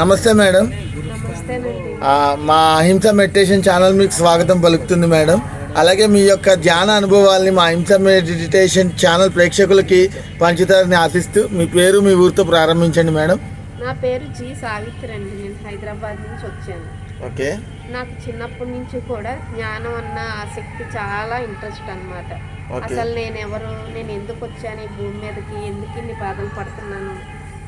నమస్తే మేడం. మా అహింస మెడిటేషన్ ఛానల్ మీకు స్వాగతం పలుకుతుంది మేడం. అలాగే మీ యొక్క ధ్యాన అనుభవాల్ని మా అహింస మెడిటేషన్ ఛానల్ ప్రేక్షకులకి పంచుతారని ఆశిస్తూ మీ పేరు మీ ఊరితో ప్రారంభించండి మేడం. నా పేరు జి సావిత్రి అండి నేను హైదరాబాద్ నుంచి వచ్చాను. ఓకే. నాకు చిన్నప్పటి నుంచి కూడా జ్ఞానం అన్న ఆసక్తి చాలా ఇంట్రెస్ట్ అన్నమాట. ఓకే. అసలు నేను ఎవరు నేను ఎందుకు వచ్చాను ఈ భూమి మీదకి ఎందుకు ఇన్ని బాధలు పడుతున్నాను?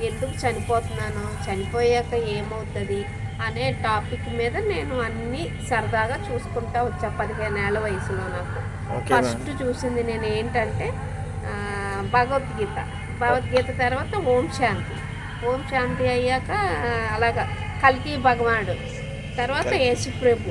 ఎందుకు చనిపోతున్నాను చనిపోయాక ఏమవుతుంది అనే టాపిక్ మీద నేను అన్ని సరదాగా చూసుకుంటా వచ్చా పదిహేను ఏళ్ళ వయసులో నాకు. ఫస్ట్ చూసింది నేను ఏంటంటే భగవద్గీత. భగవద్గీత తర్వాత ఓం శాంతి. ఓం శాంతి అయ్యాక అలాగా కల్కి భగవానుడు. తర్వాత యేసు ప్రభు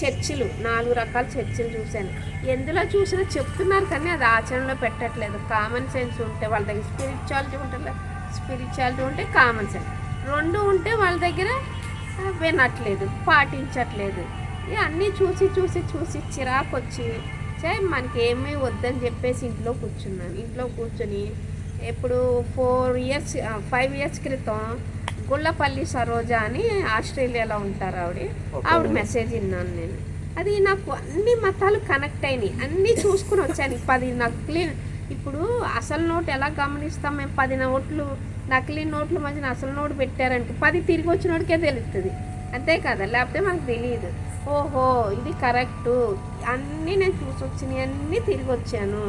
చర్చిలు నాలుగు రకాల చర్చిలు చూశాను. ఎందులో చూసినా చెప్తున్నారు కానీ అది ఆచరణలో పెట్టట్లేదు. కామన్ సెన్స్ ఉంటే వాళ్ళ దగ్గర స్పిరిచువాలిటీ ఉంటే స్పిరిచువాలిటీ ఉంటే కామన్ సెన్స్. రెండు ఉంటే వాళ్ళ దగ్గర వినట్లేదు పాటించట్లేదు. అన్నీ చూసి చూసి చూసి చిరాకు వచ్చి చే మనకి ఏమీ వద్దని చెప్పేసి ఇంట్లో కూర్చున్నాను. ఇంట్లో కూర్చొని ఎప్పుడు ఫోర్ ఇయర్స్ ఫైవ్ ఇయర్స్ క్రితం గుళ్ళపల్లి సరోజ అని ఆస్ట్రేలియాలో ఉంటారు ఆవిడ. ఆవిడ మెసేజ్ విన్నాను నేను. అది నాకు అన్ని మతాలు కనెక్ట్ అయినాయి. అన్నీ చూసుకుని వచ్చాను. పది నకిలీ ఇప్పుడు అసలు నోట్ ఎలా గమనిస్తాం మేము? పది నోట్లు నకిలీ నోట్ల మధ్యన అసలు నోటు పెట్టారంటే పది తిరిగి వచ్చినోడికే తెలుస్తుంది అంతే కదా? లేకపోతే మనకు తెలియదు ఓహో ఇది కరెక్టు. అన్నీ నేను చూసి వచ్చినాయి అన్నీ తిరిగి వచ్చాను.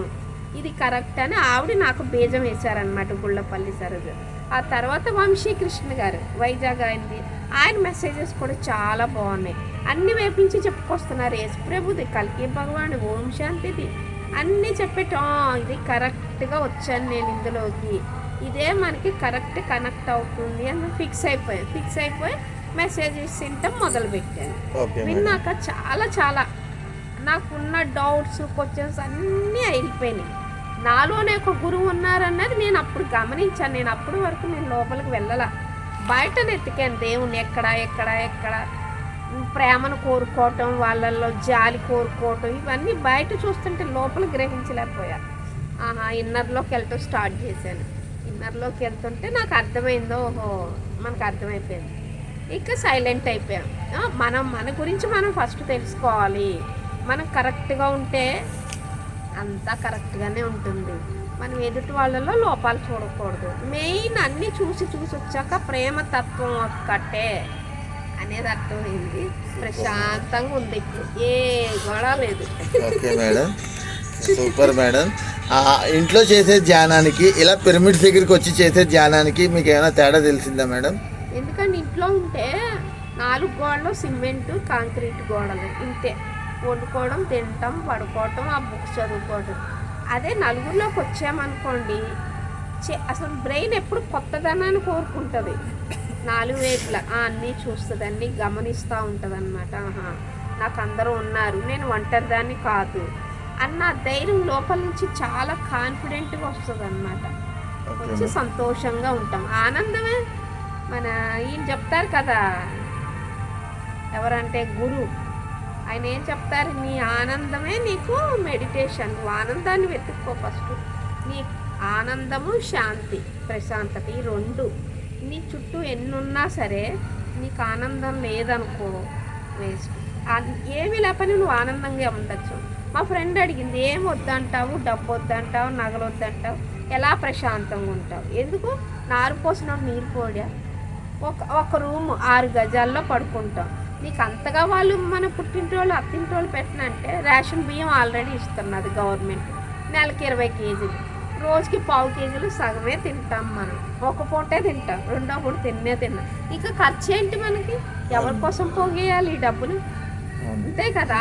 ఇది కరెక్ట్ అని ఆవిడ నాకు బీజం వేశారనమాట గుళ్ళపల్లి సరోజ ఆ తర్వాత వంశీకృష్ణ గారు వైజాగ్ ఆయనది. ఆయన మెసేజెస్ కూడా చాలా బాగున్నాయి. అన్ని వైపు నుంచి చెప్పుకొస్తున్నారు. యేసు ప్రభుది కల్కి భగవాన్ ఓం శాంతిది. అన్నీ చెప్పేట ఇది కరెక్ట్గా వచ్చాను నేను ఇందులోకి. ఇదే మనకి కరెక్ట్ కనెక్ట్ అవుతుంది అని ఫిక్స్ అయిపోయాను. ఫిక్స్ అయిపోయి మెసేజెస్ తింటాం మొదలుపెట్టాను. విన్నాక చాలా చాలా నాకున్న డౌట్స్ క్వశ్చన్స్ అన్నీ అయిపోయినాయి. నాలోనే ఒక గురువు ఉన్నారన్నది నేను అప్పుడు గమనించాను. నేను అప్పటి వరకు నేను లోపలికి వెళ్ళాల. బయట ఎత్తికాను దేవుణ్ణి ఎక్కడ ఎక్కడ ఎక్కడ. ప్రేమను కోరుకోవటం వాళ్ళల్లో జాలి కోరుకోవటం ఇవన్నీ బయట చూస్తుంటే లోపల గ్రహించలేకపోయాను. ఆహా ఇన్నర్లోకి వెళ్ళటం స్టార్ట్ చేశాను. ఇన్నర్లోకి వెళ్తుంటే నాకు అర్థమైందో ఓహో మనకు అర్థమైపోయింది. ఇక సైలెంట్ అయిపోయాం. మనం మన గురించి మనం ఫస్ట్ తెలుసుకోవాలి. మనం కరెక్ట్గా ఉంటే అంతా కరెక్ట్గానే ఉంటుంది. మనం ఎదుటి వాళ్ళలో లోపాలు చూడకూడదు. మెయిన్ అన్నీ చూసి చూసి వచ్చాక ప్రేమ తత్వం ఒక్కటే. అనేది అర్థమైంది. ప్రశాంతంగా ఉంది. ఏ గొడవ లేదు. Okay madam. Super madam. ఇంట్లో చేసే ధ్యానానికి ఇలా పిరమిడ్స్ దగ్గరికి వచ్చి చేసే ధ్యానానికి మీకు ఏమైనా తేడా తెలిసిందా మేడం? ఎందుకంటే ఇంట్లో ఉంటే నాలుగు గోడలు సిమెంట్ కాంక్రీట్ గోడలు. ఇంతే. వండుకోవడం తినటం పడుకోవటం ఆ బుక్స్ చదువుకోవడం అదే నలుగురిలోకి వచ్చామనుకోండి అసలు బ్రెయిన్ ఎప్పుడు కొత్తదనాన్ని కోరుకుంటుంది. నాలుగు వైపులా. ఆ, అన్నీ చూస్తుంది అన్నీ గమనిస్తూ ఉంటుంది అనమాట నాకు అందరూ ఉన్నారు. నేను ఒంటరిదాన్ని కాదు. అన్న ధైర్యం లోపల నుంచి చాలా కాన్ఫిడెంట్గా వస్తుంది అనమాట వచ్చి సంతోషంగా ఉంటాం. ఆనందమే మన ఈయన చెప్తారు కదా ఎవరంటే గురు. ఆయన ఏం చెప్తారు? నీ ఆనందమే నీకు మెడిటేషన్ నువ్వు ఆనందాన్ని వెతుక్కో ఫస్ట్. నీ ఆనందము శాంతి ప్రశాంతత ఈ రెండు. నీ చుట్టూ ఎన్నున్నా సరే నీకు ఆనందం లేదనుకో వేస్ట్. ఏమి లేపని నువ్వు ఆనందంగా ఉండొచ్చు. మా ఫ్రెండ్ అడిగింది ఏం వద్దంటావు? డబ్బు వద్దంటావు? నగలు వద్దంటావు? ఎలా ప్రశాంతంగా ఉంటావు? ఎందుకు? నారు పోసిన నీరు పోడా? ఒక ఒక రూమ్ ఆరు గజాల్లో పడుకుంటాం. నీకు అంతగా వాళ్ళు మన పుట్టింటోళ్ళు అత్తింటోళ్ళు పెట్టినంటే రేషన్ బియ్యం ఆల్రెడీ ఇస్తున్నది గవర్నమెంట్. నెలకి ఇరవై కేజీలు. రోజుకి పావు కేజీలు సగమే తింటాం మనం. ఒక పూటే తింటాం. రెండో పూట తిన్నే తిన్నాం. ఇంకా ఖర్చు ఏంటి మనకి? ఎవరి కోసం పోగేయాలి ఈ డబ్బులు? అంతే కదా.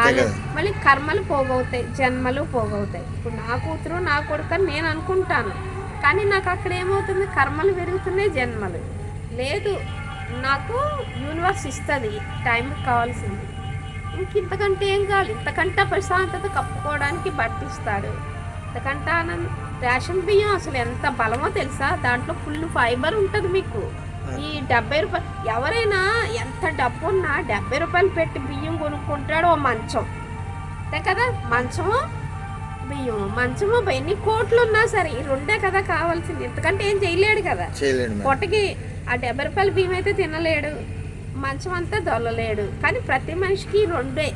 మళ్ళీ కర్మలు పోగవుతాయి. జన్మలు పోగవుతాయి. ఇప్పుడు నా కూతురు నా కొడుకు అని నేను అనుకుంటాను. కానీ నాకు అక్కడ ఏమవుతుంది? కర్మలు పెరుగుతున్నాయి జన్మలు. లేదు. నాకు యూనివర్స్ ఇస్తుంది. టైంకి కావాల్సింది. ఇంక ఇంతకంటే ఏం కావాలి? ఇంతకంటే ప్రశాంతత కప్పుకోవడానికి బట్టిస్తాడు. ఇంతకంటే ఆనందం రేషన్ బియ్యం అసలు ఎంత బలమో తెలుసా? దాంట్లో ఫుల్ ఫైబర్ ఉంటుంది మీకు. ఈ డెబ్బై రూపాయలు ఎవరైనా ఎంత డబ్బు ఉన్నా డెబ్బై రూపాయలు పెట్టి బియ్యం కొనుక్కుంటాడో ఓ మంచం. అంతే కదా? మంచము బియ్యం మంచము ఎన్ని కోట్లు ఉన్నా సరే ఈ రెండే కదా కావాల్సింది. ఎందుకంటే ఏం చేయలేడు కదా. పొట్టకి ఆ డెబ్బై రూపాయల బియ్యం అయితే తినలేడు. మంచం అంతా దొల్లలేడు. కానీ ప్రతి మనిషికి రెండే.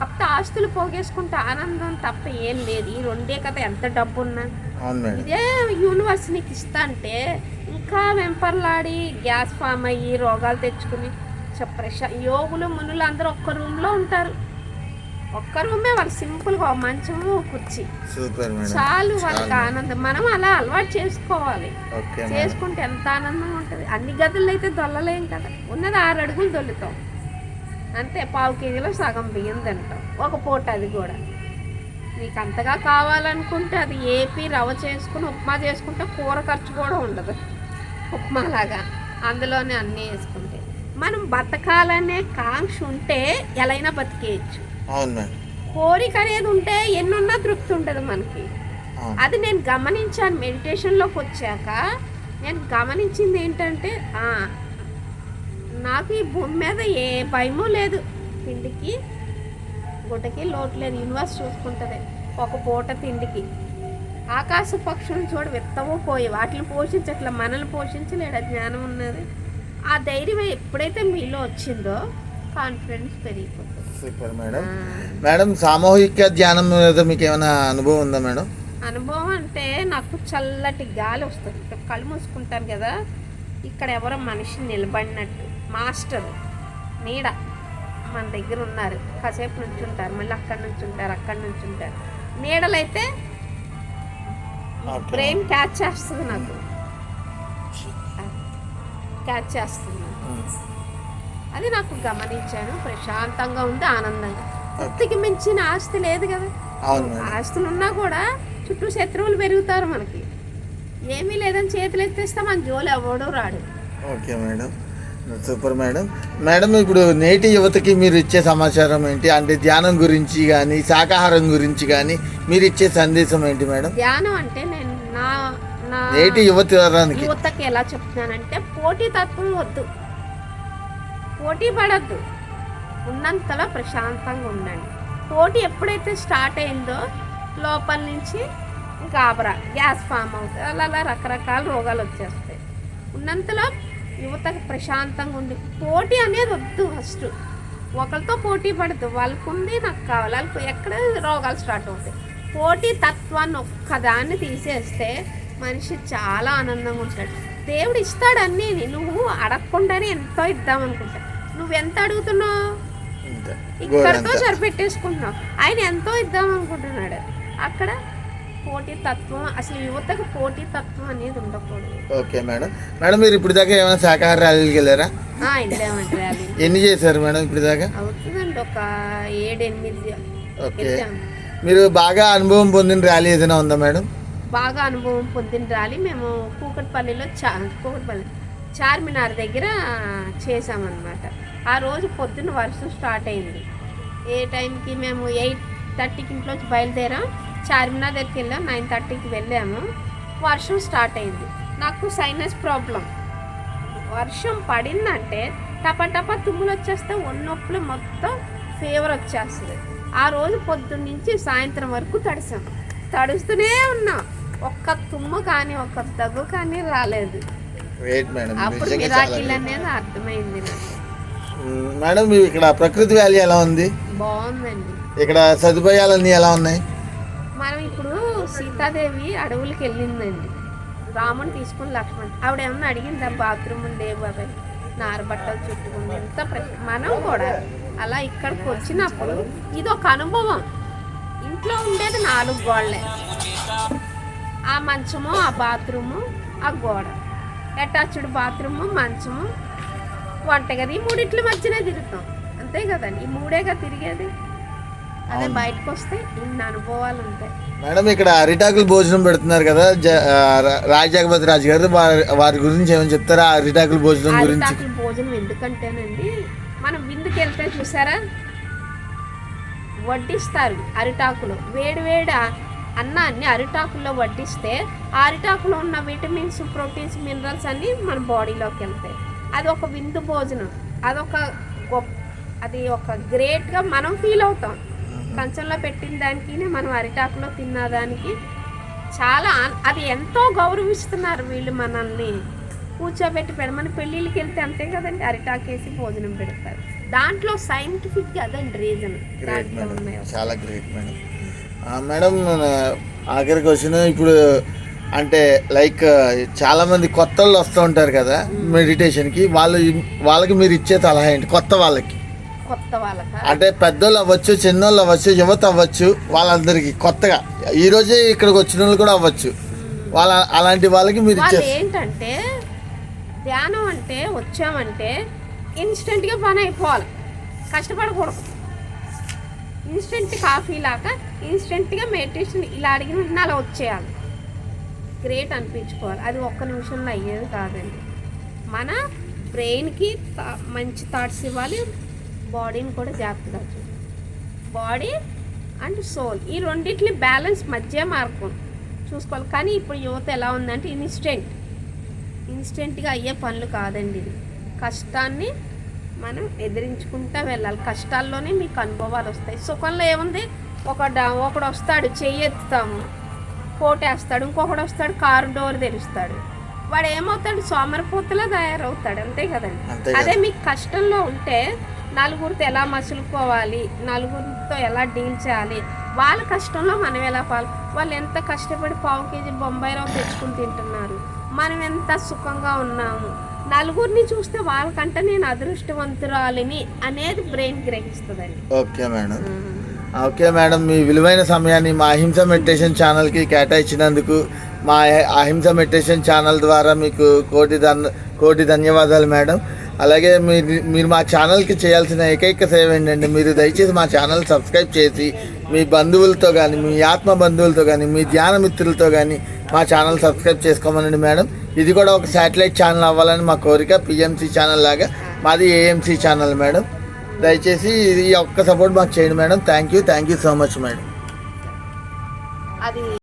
కాకపోతే ఆస్తులు పోగేసుకుంటే ఆనందం తప్ప ఏం లేదు. ఈ రెండే కదా ఎంత డబ్బు ఉన్నా ఇదే యూనివర్స్ నీకు ఇస్తా అంటే ఇంకా వెంపర్లాడి గ్యాస్ ఫామ్ అయ్యి రోగాలు తెచ్చుకుని ప్రశా యోగులు మునులు అందరూ ఒక్క రూమ్లో ఉంటారు. ఒక్క రూమే వాళ్ళు సింపుల్గా మంచము కుర్చీ. చాలు వాళ్ళకి ఆనందం. మనం అలా అలవాటు చేసుకోవాలి. చేసుకుంటే ఎంత ఆనందంగా ఉంటుంది. అన్ని గదుల్లో అయితే దొల్లలేం కదా. ఉన్నది ఆరు అడుగులు దొల్లుతాం. అంతే పావు కేజీలో సగం బియ్యం తింటాం. ఒక పూట అది కూడా. నీకు అంతగా కావాలనుకుంటే అది ఏపీ రవ్వ చేసుకుని ఉప్మా చేసుకుంటే కూర ఖర్చు కూడా ఉండదు. ఉప్మా లాగా అందులోనే అన్నీ వేసుకుంటే. మనం బతకాలనే కాంక్ష ఉంటే ఎలైనా బతికేయచ్చు. కోరిక అనేది ఉంటే ఎన్నున్నా తృప్తి ఉంటుంది మనకి. అది నేను గమనించాను మెడిటేషన్లోకి వచ్చాక. నేను గమనించింది ఏంటంటే నాకు ఈ భూమి మీద ఏ భయము లేదు. తిండికి గుడ్డకి లోటు లేదు. యూనివర్స్ చూసుకుంటుంది. ఒక పూట తిండికి. ఆకాశ పక్షులను చూడ విత్తము పోయి వాటిని పోషించట్ల మనల్ని పోషించలేడు. ఆ జ్ఞానం ఉన్నది. ఆ ధైర్యం ఎప్పుడైతే మీలో వచ్చిందో కాన్ఫిడెన్స్ పెరిగిపోతుంది. Super madam. మేడం సామూహిక ధ్యానం మీద మీకు ఏమైనా అనుభవం ఉందా మేడం? అనుభవం అంటే నాకు చల్లటి గాలి వస్తుంది. కళ్ళు మూసుకుంటాను కదా. ఇక్కడ ఎవరో మనిషి నిలబడినట్టు. మాస్టర్ నీడ మన దగ్గర ఉన్నారు. కాసేపు నుంచి ఉంటారు మళ్ళీ అక్కడి నుంచి ఉంటారు అక్కడి నుంచి ఉంటారు నీడలైతే. బ్రెయిన్ క్యాచ్ చేస్తుంది నాకు. క్యాచ్ చేస్తుంది. అది నాకు గమనించాను. ప్రశాంతంగా ఉంది ఆనందంగా. భక్తికి మించిన ఆస్తి లేదు కదా. ఆస్తులు ఉన్నా కూడా చుట్టూ శత్రువులు పెరుగుతారు మనకి. ఏమీ లేదని చేతులు ఎత్తేస్తే మన జోలు ఎవడు రాడు. Okay madam. Super madam. Madam ఇప్పుడు నేటి యువతకి మీరు ఇచ్చే సమాచారం ఏంటి? అంటే ధ్యానం గురించి కానీ శాకాహారం గురించి కానీ మీరు ఇచ్చే సందేశం ఏంటి మేడం? ధ్యానం అంటే నేను నా నా నేటి యువతరానికి యువతకి ఎలా చెప్తున్నానంటే పోటీ తత్వం వద్దు. పోటీ పడద్దు. ఉన్నంతలో ప్రశాంతంగా ఉండండి. పోటీ ఎప్పుడైతే స్టార్ట్ అయిందో లోపల నుంచి గాబరా గ్యాస్ ఫామ్ అవుతుంది అలా అలా రకరకాల రోగాలు వచ్చేస్తాయి. ఉన్నంతలో యువతకు ప్రశాంతంగా ఉండి పోటీ అనేది వద్దు ఫస్ట్ ఒకరితో పోటీ పడద్దు. వాళ్ళకు ఉంది నాకు కావాలి. వాళ్ళకు ఎక్కడ రోగాలు స్టార్ట్ అవుతాయి? పోటీ తత్వాన్ని ఒక్కదాన్ని తీసేస్తే మనిషి చాలా ఆనందంగా ఉంటాడు. దేవుడు ఇస్తాడు అన్నీ. నువ్వు అడగకుండానే ఎంతో ఇద్దాం అనుకుంటా. నువ్వు ఎంత అడుగుతున్నావు. ఇక్కడతో. సరిపెట్టేసుకుంటున్నావు. ఆయన ఎంతో ఇద్దాం అనుకుంటున్నాడు. అక్కడ పోటీ తత్వం అసలు యువతకు పోటీ తత్వం అనేది ఉండకూడదు. Okay madam. మేడం మీరు ఇప్పుడు దాకా ఏమైనా శాకాహార ర్యాలీకి వెళ్ళారా? ఆ, వెళ్ళామండి ర్యాలీ ఎన్ని చేశారు మేడం ఇప్పుడు దాకా? అవుతుందండి ఒక ఏడు ఎనిమిది ఓకే. వెళ్ళాం మీరు బాగా అనుభవం పొందిన ర్యాలీ ఏదైనా ఉందా మేడం? బాగా అనుభవం పొందిన ర్యాలీ మేము కూకట్పల్లిలో చా కూకట్పల్లి చార్మినార్ దగ్గర చేసామన్నమాట ఆ రోజు పొద్దున్న వర్షం స్టార్ట్ అయింది. ఏ టైంకి మేము ఎయిట్ థర్టీకి ఇంట్లోంచి బయలుదేరాం. చార్మినార్ దగ్గరికి వెళ్ళాం. నైన్ థర్టీకి వెళ్ళాము. వర్షం స్టార్ట్ అయింది. నాకు సైనస్ ప్రాబ్లం వర్షం పడిందంటే టప టప తుమ్ములు వచ్చేస్తే ఒన్నొప్పులు మొత్తం ఫీవర్ వచ్చేస్తుంది. ఆ రోజు పొద్దున్న నుంచి సాయంత్రం వరకు తడిసాం. తడుస్తూనే ఉన్నాం. ఒక్క తుమ్ము కానీ ఒక్క దగ్గు కానీ రాలేదు. అప్పుడు మిరాకిల్ అనేది అర్థమైంది నాకు. మ్మ్. మేడం ఇక్కడ ప్రకృతి వ్యాలీ ఎలా ఉంది? బాగుందండి. ఇక్కడ సదుపాయాలన్నీ ఎలా ఉన్నాయి? మనం ఇప్పుడు సీతాదేవి అడవులకి వెళ్ళిందండి. రాముని తీసుకుని లక్ష్మణ్ ఆవిడ ఏమన్నా అడిగిందా? బాత్రూమ్ లేవు బాబాయ్ నార బట్టలు చుట్టుకుంది ఎంత ప్రశ్న మనం కూడా అలా ఇక్కడికి వచ్చినప్పుడు ఇది ఒక అనుభవం. ఇంట్లో ఉండేది నాలుగు గోడలే ఆ మంచము ఆ బాత్రూము ఆ గోడ. అటాచ్డ్ బాత్రూము మంచము వంటగది ఈ మూడిట్ల మధ్యనే తిరుగుతాం. అంతే కదండి. ఈ మూడేగా తిరిగేది? అదే అవును. బయటకు వస్తే ఇన్ని అనుభవాలు ఉంటాయి మేడం ఇక్కడ అరిటాకులు భోజనం పెడుతున్నారు కదా జ- ఆ, రా- రాజ్ గారు వారి గురించి ఏమైనా చెప్తారా అరిటాకుల భోజనం గురించి? అరిటాకుల భోజనం ఎందుకంటేనండి మనం విందుకు వెళ్తే చూసారా? వడ్డిస్తారు అరిటాకులు. వేడి వేడి అన్నాన్ని అరిటాకుల్లో వడ్డిస్తే ఆ అరిటాకులో ఉన్న విటమిన్స్ ప్రోటీన్స్ మినరల్స్ అన్నీ మన బాడీలోకి వెళ్తాయి. అది ఒక విందు భోజనం. అదొక గొప్ప అది ఒక గ్రేట్గా మనం ఫీల్ అవుతాం. కంచంలో పెట్టిన దానికి మనం అరిటాకులో తిన్నదానికి చాలా అది ఎంతో గౌరవిస్తున్నారు వీళ్ళు మనల్ని. కూర్చోబెట్టి పెడమని పెళ్ళిళ్ళకి వెళ్తే అంతే కదండి అరిటాకేసి భోజనం పెడతారు. దాంట్లో సైంటిఫిక్ అదండి రీజన్. చాలా గ్రేట్ మేడం మేడం ఆఖరికి వచ్చిన ఇప్పుడు అంటే లైక్ చాలా మంది కొత్త వాళ్ళు వస్తూ ఉంటారు కదా మెడిటేషన్కి. వాళ్ళు వాళ్ళకి మీరు ఇచ్చే సలహా ఏంటి? కొత్త వాళ్ళకి. కొత్త వాళ్ళక? అంటే పెద్దోళ్ళు అవ్వచ్చు చిన్నోళ్ళు అవ్వచ్చు యువత అవ్వచ్చు వాళ్ళందరికీ కొత్తగా. ఈ రోజే ఇక్కడికి వచ్చిన వాళ్ళు కూడా అవ్వచ్చు. వాళ్ళ అలాంటి వాళ్ళకి మీరు వాళ్ళు ఏంటంటే ధ్యానం అంటే వచ్చామంటే ఇన్స్టెంట్గా పని అయిపోవాలి. కష్టపడకూడదు. ఇన్స్టెంట్ కాఫీ లాగా ఇన్స్టెంట్గా మెడిటేషన్ ఇలా అడిగిన వెంటనే అలా వచ్చేయాలి. గ్రేట్ అనిపించుకోవాలి. అది ఒక్క నిమిషంలో అయ్యేది కాదండి. మన బ్రెయిన్కి మంచి థాట్స్ ఇవ్వాలి. బాడీని కూడా జాగ్రత్తగా చూడాలి బాడీ అండ్ సోల్ ఈ రెండిట్లి బ్యాలెన్స్ మధ్య మార్గం చూసుకోవాలి. కానీ ఇప్పుడు యువత ఎలా ఉందంటే ఇన్స్టెంట్ ఇన్స్టెంట్గా అయ్యే పనులు కాదండి ఇది. కష్టాన్ని మనం ఎదిరించుకుంటా వెళ్ళాలి. కష్టాల్లోనే మీకు అనుభవాలు వస్తాయి. సుఖంలో ఏముంది? ఒక ఒకడు వస్తాడు చెయ్యెత్తుతాము కోటేస్తాడు ఇంకొకడు వస్తాడు కారు డోర్ తెరుస్తాడు. వాడు ఏమవుతాడు? సోమరిపోతులా తయారవుతాడు. అంతే కదండి. అదే మీకు కష్టంలో ఉంటే నలుగురితో ఎలా మసులుకోవాలి నలుగురితో ఎలా డీల్ చేయాలి వాళ్ళ కష్టంలో మనం ఎలా పాలు వాళ్ళు ఎంత కష్టపడి పావు కేజీ బొంబాయి రవ్వ తెచ్చుకుని తింటున్నారు. మనం ఎంత సుఖంగా ఉన్నాము. నలుగురిని చూస్తే వాళ్ళకంటే నేను అదృష్టవంతురాలిని అనేది brain గ్రహిస్తుందండి. Okay madam. Okay madam మీ విలువైన సమయాన్ని మా అహింస మెడిటేషన్ ఛానల్కి కేటాయించినందుకు మా అహింస మెడిటేషన్ ఛానల్ ద్వారా మీకు కోటి ధన్ కోటి ధన్యవాదాలు మేడం. అలాగే మీరు మీరు మా ఛానల్కి చేయాల్సిన ఏకైక సేవ ఏంటంటే మీరు దయచేసి మా ఛానల్ సబ్స్క్రైబ్ చేసి మీ బంధువులతో కానీ మీ ఆత్మ బంధువులతో కానీ మీ ధ్యాన మిత్రులతో కానీ మా ఛానల్ సబ్స్క్రైబ్ చేసుకోమనండి మేడం. ఇది కూడా ఒక శాటిలైట్ ఛానల్ అవ్వాలని మా కోరిక పిఎంసీ ఛానల్ లాగా. మాది ఏఎంసీ ఛానల్ మేడం. దయచేసి ఈ ఒక్క సపోర్ట్ మాకు చేయండి madam. Thank you thank you so much madam. అది